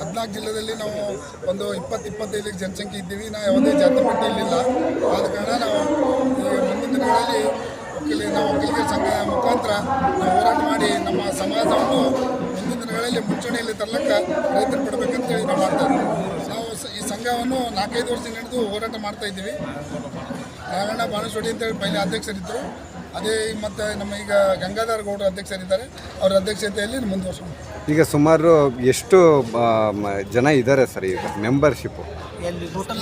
ಹದಿನಾಲ್ಕು ಜಿಲ್ಲೆಯಲ್ಲಿ ನಾವು ಒಂದು ಇಪ್ಪತ್ತು ಇಪ್ಪತ್ತೈದು ಜನಸಂಖ್ಯೆ ಇದ್ದೀವಿ. ನಾ ಯಾವುದೇ ಜಾತಿ ಪಟ್ಟಿಯಲ್ಲಿಲ್ಲ ಆದ ಕಾರಣ ನಾವು ಈ ಮುಂದಿನ ದಿನಗಳಲ್ಲಿ ಒಕ್ಕಲಿ ನಾವು ಒಕ್ಕಲಿಗರ ಸಂಘ ಮುಖಾಂತರ ನಾವು ಹೋರಾಟ ಮಾಡಿ ನಮ್ಮ ಸಮಾಜವನ್ನು ಮುಂದಿನ ದಿನಗಳಲ್ಲಿ ಮುಂಚೂಣಿಯಲ್ಲಿ ತರಲಕ್ಕೆ ರೈತರು ಪಡಬೇಕಂತೇಳಿ ನಾವು ಮಾಡ್ತಾ ನಾವು ಈ ಸಂಘವನ್ನು ನಾಲ್ಕೈದು ವರ್ಷದಿಂದ ಹಿಡಿದು ಹೋರಾಟ ಮಾಡ್ತಾ ಇದ್ದೀವಿ. ನಾರಾಯಣ ಬಾಣಸ್ವಾಡಿ ಅಂತೇಳಿ ಪೈಲೆ ಅಧ್ಯಕ್ಷರಿದ್ದರು. ಅದೇ ಮತ್ತು ನಮ್ಮ ಈಗ ಗಂಗಾಧರ ಗೌಡರು ಅಧ್ಯಕ್ಷರಿದ್ದಾರೆ ಅವರ ಅಧ್ಯಕ್ಷತೆಯಲ್ಲಿ ಮುಂದುವರ್ಸೋಣ ಈಗ ಸುಮಾರು ಎಷ್ಟು ಆ, ಮ- ಜನ ಇದ್ದಾರೆ ಸರ್ ಈಗ ಮೆಂಬರ್ಶಿಪ್ಪು ಟೋಟಲ್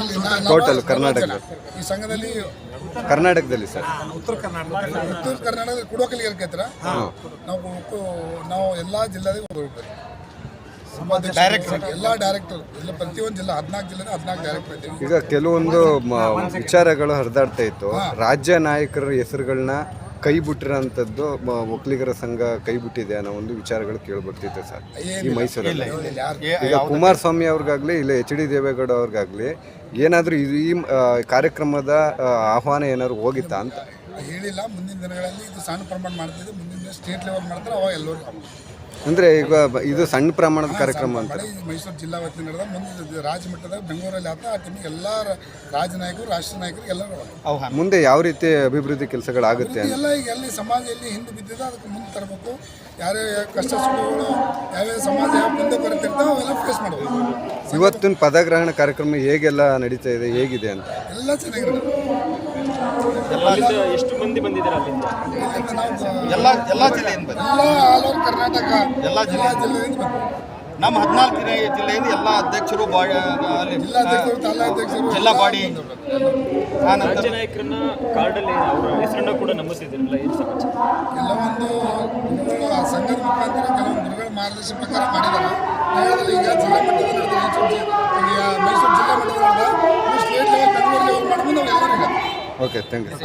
ನಾವು ಕರ್ನಾಟಕ. ಈ ಸಂಘದಲ್ಲಿ ಕರ್ನಾಟಕದಲ್ಲಿ ಸರ್. ಉತ್ತರ ಕರ್ನಾಟಕದಲ್ಲಿ ಕುಡಕಲಿಗರ ಕ್ಷೇತ್ರ ನಾವು ಒಟ್ಟು- ನಾವು ಎಲ್ಲ ಜಿಲ್ಲೆದಾಗ ಹೋಗ್ಬೇಕು ಡೈರೆಕ್ಟರ್ ಎಲ್ಲ ಡೈರೆಕ್ಟರ್ ಎಲ್ಲ ಪ್ರತಿಯೊಂದು ಜಿಲ್ಲೆ ಹದಿನಾಲ್ಕು ಜಿಲ್ಲೆ ಹದಿನಾಲ್ಕು ಡೈರೆಕ್ಟರ್ ಇದ್ದೀವಿ ಈಗ ಕೆಲವೊಂದು ಮ- ವಿಚಾರಗಳು ಹರಿದಾಡ್ತಾ ಇತ್ತು. ರಾಜ್ಯ ನಾಯಕರ ಹೆಸರುಗಳನ್ನ ಕೈ ಬಿಟ್ಟಿರೋಂಥದ್ದು ಮ- ಒಕ್ಕಲಿಗರ ಸಂಘ ಕೈ ಬಿಟ್ಟಿದೆ ಅನ್ನೋ ಒಂದು ವಿಚಾರಗಳು ಕೇಳ್ಬರ್ತಿತ್ತು ಸರ್. ಈ ಮೈಸೂರಲ್ಲಿ. ಯಾರು ಈಗ ಕುಮಾರಸ್ವಾಮಿ ಅವ್ರಿಗಾಗಲಿ ಇಲ್ಲ ಎಚ್ ಡಿ ದೇವೇಗೌಡ ಅವ್ರಿಗಾಗಲಿ ಏನಾದರೂ ಇದು ಈ ಆ, ಕಾರ್ಯಕ್ರಮದ ಆ, ಆಹ್ವಾನ ಏನಾದ್ರು ಹೋಗಿತ್ತಾ ಅಂತ? ಹೇಳಿಲ್ಲ ಮುಂದಿನ ದಿನಗಳಲ್ಲಿ ಇದು ಸಣ್ಣ ಪ್ರಮಾಣ ಮಾಡ್ತಿದ್ದು ಮುಂದಿನ ದಿನ ಸ್ಟೇಟ್ ಲೆವೆಲ್ ಮಾಡ್ತಾರೆ ಅವಾಗ ಎಲ್ಲರೂ ಅಂದ್ರೆ ಈಗ ಬ- ಇದು ಸಣ್ಣ ಪ್ರಮಾಣದ ಕಾರ್ಯಕ್ರಮ ಅಂತ. ಮೈಸೂರು ಜಿಲ್ಲಾ ವತಿಯಿಂದ ನಡೆದ ಮುಂದೆ ರಾಜ್ಯ ಮಟ್ಟದಾಗ ಬೆಂಗಳೂರಲ್ಲಿ ಆತ ಆ ಟೀಮಿಗೆ ಎಲ್ಲ ರ- ರಾಜ್ಯ ನಾಯಕರು ರಾಷ್ಟ್ರ ನಾಯಕರು ಎಲ್ಲರೂ. ಮುಂದೆ ಯಾವ ರೀತಿ ಅಭಿವೃದ್ಧಿ ಕೆಲಸಗಳಾಗುತ್ತೆ ಅಂತ? ಎಲ್ಲ ಈಗ ಎಲ್ಲಿ ಸಮಾಜ ಎಲ್ಲಿ ಹಿಂದೆ ಬಿದ್ದಿದೆ ಅದಕ್ಕೆ ಮುಂದೆ ತರಬೇಕು. ಯಾರೇ ಕಷ್ಟ ಸುಖಗಳು ಯಾವ್ಯಾವ ಸಮಾಜ ಯಾವ ಮುಂದೆ ಬರುತ್ತಿರ್ತಾವೆ ಅವೆಲ್ಲ ಫೇಸ್ ಮಾಡಬೇಕು. ಇವತ್ತಿನ ಪದಗ್ರಹಣ ಕಾರ್ಯಕ್ರಮ ಹೇಗೆಲ್ಲ ನಡೀತಾ ಇದೆ ಹೇಗಿದೆ ಅಂತ? ಎಲ್ಲ ಚೆನ್ನಾಗಿರುತ್ತೆ. ಅಲ್ಲಿಂದ ಎಷ್ಟು ಮಂದಿ ಬಂದಿದ್ದಾರೆ ಅಲ್ಲಿಂದ? ಎಲ್ಲ ಎಲ್ಲ ಜಿಲ್ಲೆಯಿಂದ. ಎಲ್ಲ ಆಲ್ ಕರ್ನಾಟಕ ಎಲ್ಲ ಜಿಲ್ಲೆ ಜಿಲ್ಲೆಯಿಂದ ನಮ್ಮ ಹದಿನಾಲ್ಕು ಜಿಲ್ಲೆಯಿಂದ ಎಲ್ಲ ಅಧ್ಯಕ್ಷರು ಜಿಲ್ಲಾ ಬಾಡಿ. ಆ ನಂತರ ರಾಜ್ಯ ನಾಯಕರನ್ನ ಕಾರ್ಡಲ್ಲಿ ಅವರ ಹೆಸರನ್ನ ಕೂಡ ನಮೂದಿಸಿದ್ರಲ್ಲ ಏನು ಸಮಾಚಾರ? ಕೆಲವೊಂದು ಸಂಘದ ಮುಖಾಂತರ ಕೆಲವೊಂದು ಗುರುಗಳ ಮಾರ್ಗದರ್ಶನ ಪ್ರಕಾರ ಮಾಡಿದ್ದಾರೆ. ಹೇಳಿದ್ರೆ ಈಗ ಜಿಲ್ಲಾ ಮಟ್ಟದ ನಡೆದ ಮೈಸೂರು ಜಿ- ಈಗ ಮೈಸೂರು ಜಿಲ್ಲಾ ಮಟ್ಟದ ನಡೆದ ಸ್ಟೇಟ್ ಲೆವೆಲ್ ಬೆಂಗಳೂರು ಲೆವೆಲ್ ಮಾಡ್ಬೋದು ನಾವು ಎಲ್ಲರೂ ಓಕೆ ಥ್ಯಾಂಕ್ ಯು